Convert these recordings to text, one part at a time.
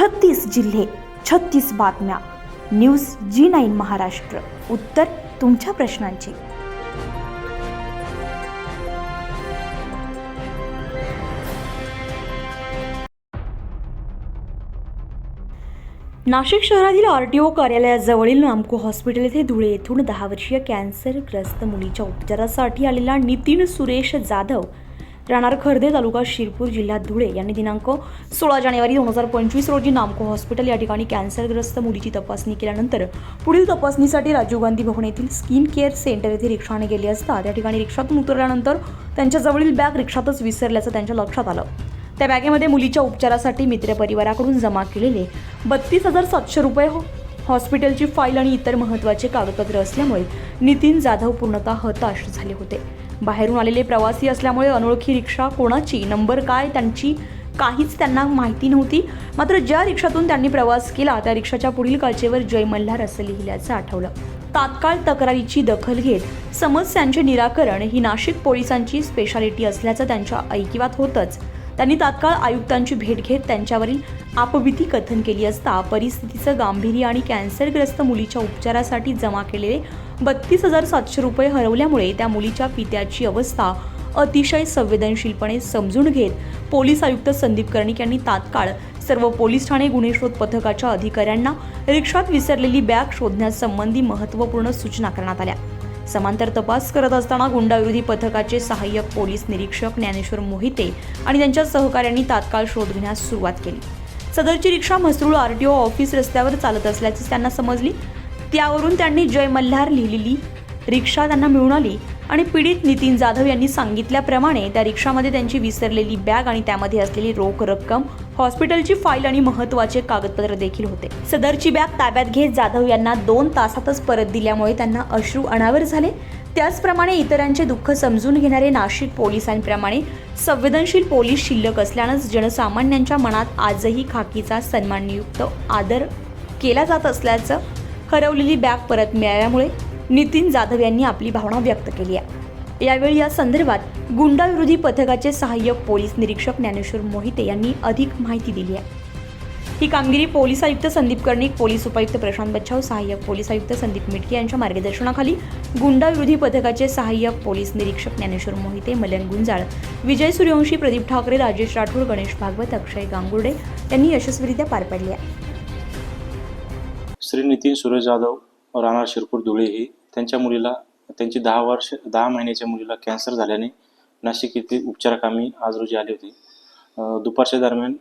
छत्तीस जिल्हे छत्तीस बातम्या. News G nine Maharashtra. उत्तर तुमच्या प्रश्नांची. नाशिक शहरातील आर टी ओ कार्यालयाजवळील नामको हॉस्पिटल येथे धुळे येथून दहा वर्षीय कॅन्सरग्रस्त मुलीच्या उपचारासाठी आलेला नितीन सुरेश जाधव राहणार खर्दे तालुका शिरपूर जिल्ह्यात धुळे. यांनी दिनांक सोळा जानेवारी दोन हजार पंचवीस रोजी नामको हॉस्पिटल या ठिकाणी कॅन्सरग्रस्त मुलीची तपासणी केल्यानंतर पुढील तपासणीसाठी राजीव गांधी भवन येथील स्किन केअर सेंटर येथे रिक्षाने गेले असता त्या ठिकाणी रिक्षातून उतरल्यानंतर त्यांच्याजवळील बॅग रिक्षातच विसरल्याचं त्यांच्या लक्षात आलं. त्या बॅगेमध्ये मुलीच्या उपचारासाठी मित्रपरिवाराकडून जमा केलेले बत्तीस हजार सातशे रुपये हो- हॉस्पिटलची फाईल आणि इतर महत्त्वाचे कागदपत्र असल्यामुळे नितीन जाधव पूर्णतः हताश झाले होते. बाहेरून आलेले प्रवासी असल्यामुळे अनोळखी रिक्षा कोणाची? नंबर काय? त्यांची काहीच त्यांना माहिती नव्हती. मात्र ज्या रिक्षातून त्यांनी प्रवास केला त्या रिक्षाच्या पुढील काचेवर जय मल्हार असं लिहिल्याचं आठवलं. तात्काळ तक्रारीची दखल घेत समस्यांचे निराकरण ही नाशिक पोलिसांची स्पेशालिटी असल्याचं त्यांच्या ऐकिवात होतंच. त्यांनी तात्काळ आयुक्तांची भेट घेत त्यांच्यावरील आपबिती कथन केली असता परिस्थितीचं गांभीर्य आणि कॅन्सरग्रस्त मुलीच्या उपचारासाठी जमा केलेले बत्तीस हजार सातशे रुपये हरवल्यामुळे त्या मुलीच्या पित्याची अवस्था अतिशय संवेदनशीलपणे समजून घेत पोलीस आयुक्त संदीप कर्णिक यांनी तात्काळ सर्व पोलीस ठाणे गुन्हे शोध पथकाच्या अधिकाऱ्यांना रिक्षात विसरलेली बॅग शोधण्यासंबंधी महत्त्वपूर्ण सूचना करण्यात आल्या. समांतर तपास करत असताना गुंडाविरोधी पथकाचे सहाय्यक पोलीस निरीक्षक ज्ञानेश्वर मोहिते आणि त्यांच्या सहकाऱ्यांनी तात्काळ शोध घेण्यास सुरुवात केली. सदरची रिक्षा म्हसरूळ आरटीओ ऑफिस रस्त्यावर चालत असल्याचे त्यांना समजली. त्यावरून त्यांनी जय मल्हार लिहिलेली रिक्षा त्यांना मिळून आली आणि पीडित नितीन जाधव यांनी सांगितल्याप्रमाणे त्या रिक्षामध्ये त्यांची विसरलेली बॅग आणि त्यामध्ये असलेली रोख रक्कम हॉस्पिटलची फाईल आणि महत्त्वाचे कागदपत्र देखील होते. सदरची बॅग ताब्यात घेत जाधव यांना दोन तासातच परत दिल्यामुळे त्यांना अश्रू अनावर झाले. त्याचप्रमाणे इतरांचे दुःख समजून घेणारे नाशिक पोलिसांप्रमाणे संवेदनशील पोलीस शिल्लक असल्यानंच जनसामान्यांच्या मनात आजही खाकीचा सन्मानयुक्त आदर केला जात असल्याचं हरवलेली बॅग परत मिळाल्यामुळे नितीन जाधव यांनी आपली भावना व्यक्त केली आहे. यावेळी या संदर्भात गुंडाविरोधी पथकाचे सहाय्यक पोलीस निरीक्षक ज्ञानेश्वर मोहिते यांनी अधिक माहिती दिली आहे. ही कामगिरी पोलीस आयुक्त संदीप कर्णिक पोलीस उपायुक्त प्रशांत बच्छाव सहाय्यक पोलीस आयुक्त संदीप मिटके यांच्या मार्गदर्शनाखाली गुंडाविरोधी पथकाचे सहाय्यक पोलीस निरीक्षक ज्ञानेश्वर मोहिते मलन गुंजाळ विजय सूर्यवंशी प्रदीप ठाकरे राजेश राठोड गणेश भागवत अक्षय गांगुर्डे यांनी यशस्वीरित्या पार पाडली आहे. श्री नितीन सुरेश जाधव राहणार शिरपूर धुळे हे त्यांच्या मुलीला त्यांची दहा वर्ष दहा महिन्याच्या मुलीला कॅन्सर झाल्याने नाशिक येथे उपचाराकामी आज रोजी आले होते. दुपारच्या दरम्यान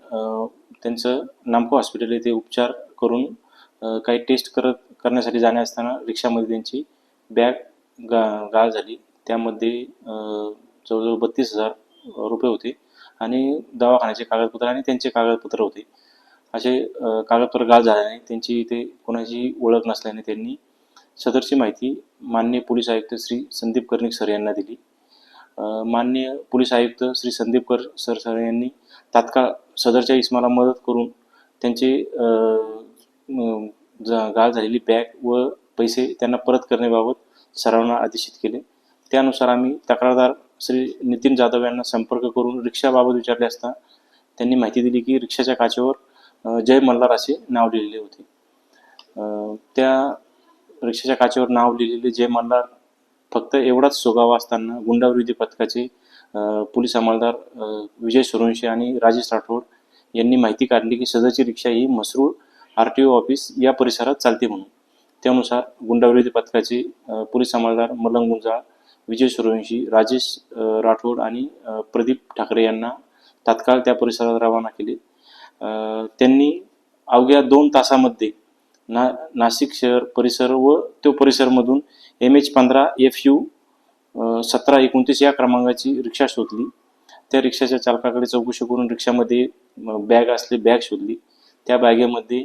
त्यांचं नामको हॉस्पिटल येथे उपचार करून काही टेस्ट करत करण्यासाठी जाणे असताना रिक्षामध्ये त्यांची बॅग गा गाळ झाली. त्यामध्ये जवळजवळ बत्तीस हजार रुपये होते आणि दवाखान्याचे कागदपत्र आणि त्यांचे कागदपत्र होते. असे कागदपत्र गाळ झाल्याने त्यांची इथे कोणाची ओळख नसल्याने त्यांनी सदरची माहिती माननीय पोलीस आयुक्त श्री संदीप कर्णिक सर यांना दिली. माननीय पोलीस आयुक्त श्री संदीप कर सर सर यांनी तात्काळ सदरच्या इसमाला मदत करून त्यांचे ज- गाळ झालेली बॅग व पैसे त्यांना परत करण्याबाबत सरांना आदेशित केले. त्यानुसार आम्ही तक्रारदार श्री नितीन जाधव यांना संपर्क करून रिक्षाबाबत विचारले असता त्यांनी माहिती दिली की रिक्षाच्या काचेवर जय मल्हार असे नाव लिहिलेले होते. त्या रिक्षाच्या काचेवर नाव लिहिलेले जय मल्हार फक्त एवढाच सोगावा असताना गुंडाविरोधी पथकाचे पोलीस अंमलदार विजय सुरवंशी आणि राजेश राठोड यांनी माहिती काढली की सदरची रिक्षा ही Mhasrul R T O office या परिसरात चालते म्हणून. त्यानुसार गुंडाविरोधी पथकाचे पोलीस अंमलदार मलंग गुंजाळ विजय सुरवंशी राजेश राठोड आणि प्रदीप ठाकरे यांना तात्काळ त्या परिसरात रवाना केले. त्यांनी अवघ्या दोन तासामध्ये ना नाशिक शहर परिसर व तो परिसरमधून एम एच पंधरा एफ यू सतरा एकोणतीस या क्रमांकाची रिक्षा शोधली. त्या रिक्षाच्या चालकाकडे चौकशी करून रिक्षामध्ये बॅग असली बॅग शोधली. त्या बॅगेमध्ये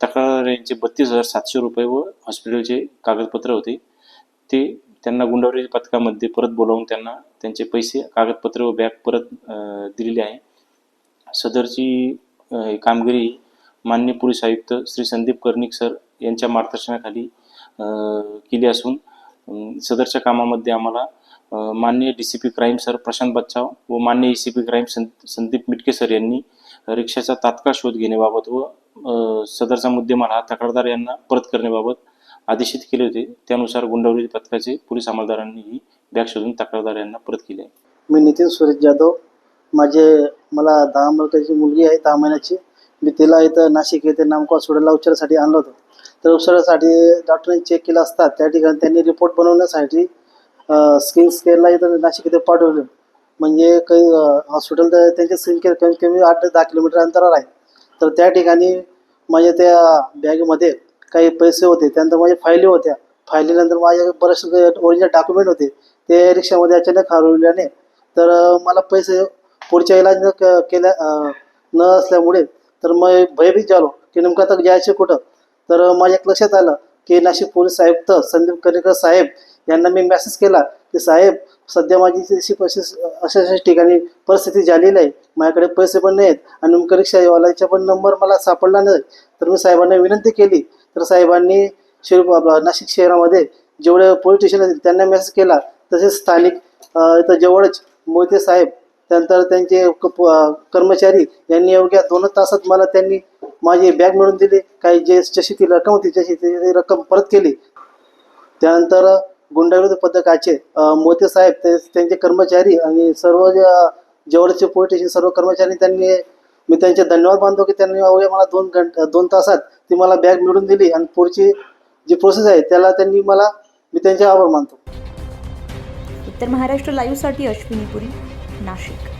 तक्रार यांचे बत्तीस हजार सातशे रुपये व हॉस्पिटलचे कागदपत्र होते. ते त्यांना गुंडाविरोधी पथकामध्ये परत बोलावून त्यांना त्यांचे पैसे कागदपत्र व बॅग परत दिलेली आहे. सदरची कामगिरी मान्य पोलीस आयुक्त श्री संदीप कर्णिक सर यांच्या मार्गदर्शनाखाली केली असून सदरच्या कामामध्ये आम्हाला मान्य D C P crime sir Prashant Bachhav व मान्य ई सी पी क्राईम सं संदीप मिटके सर यांनी रिक्षाचा तात्काळ शोध घेण्याबाबत व सदरचा मुद्देमाल हा तक्रारदार यांना परत करण्याबाबत आदेशित केले होते. त्यानुसार गुंडवली पथकाचे पोलीस अंमलदारांनी ही बॅग शोधून तक्रारदार यांना परत केली आहे. मी नितीन सुरेश जाधव माझे मला दहा मलकाची मुलगी आहे दहा महिन्याची. मी तिला इथं नाशिक येथे नामको हॉस्पिटलला उपचारासाठी आणलं होतं. तर उपचारासाठी डॉक्टरांनी चेक केलं असता त्या ठिकाणी त्यांनी रिपोर्ट बनवण्यासाठी स्किन स्केअरला इथं नाशिक येथे पाठवलं. म्हणजे काही हॉस्पिटल तर त्यांचे स्किन केअर कमीत कमी आठ ते दहा किलोमीटर अंतरावर आहे. तर त्या ठिकाणी माझ्या त्या बॅगमध्ये काही पैसे होते त्यानंतर माझ्या फायली होत्या. फायलीनंतर माझ्या बरेचसे ओरिजिनल डॉक्युमेंट होते ते रिक्षामध्ये अचानक हरवल्याने तर मला पैसे पुढच्या इलाज न क- केल्या न असल्यामुळे तर मग भयभीत झालो की नेमकं आता जायचं कुठं? तर माझ्या लक्षात आलं की नाशिक पोलीस आयुक्त संदीप कनेकर साहेब यांना मी मेसेज केला की साहेब सध्या माझी अशी अशा अशा ठिकाणी परिस्थिती झालेली आहे. माझ्याकडे पैसे पण नाहीत आणि नेमकं रिक्षावाल्याचा पण नंबर मला सापडला नाही. तर मी साहेबांना विनंती केली. तर साहेबांनी शिर नाशिक शहरामध्ये जेवढे पोलीस स्टेशन आहेत त्यांना मेसेज केला. तसेच स्थानिक इथं जवळच मोहिते साहेब त्यानंतर त्यांचे क- कर्मचारी यांनी अवघ्या दोन तासात मला त्यांनी माझी बॅग मिळवून दिली. काही जे जशी ती रक्कम होती जशी ती रक्कम परत केली. त्यानंतर गुंडाविरोधी पथकाचे मोते साहेब ते त्यांचे कर्मचारी आणि सर्व जवळचे पोलीस स्टेशन सर्व कर्मचारी त्यांनी मी त्यांचे धन्यवाद मानतो की त्यांनी अवघ्या मला दोन घंट दोन तासात ती मला बॅग मिळवून दिली आणि पुढची जी प्रोसेस आहे त्याला त्यांनी मला मी त्यांचे आभार मानतो. उत्तर महाराष्ट्र लाईव्हसाठी अश्विनी पुरी. नाशिक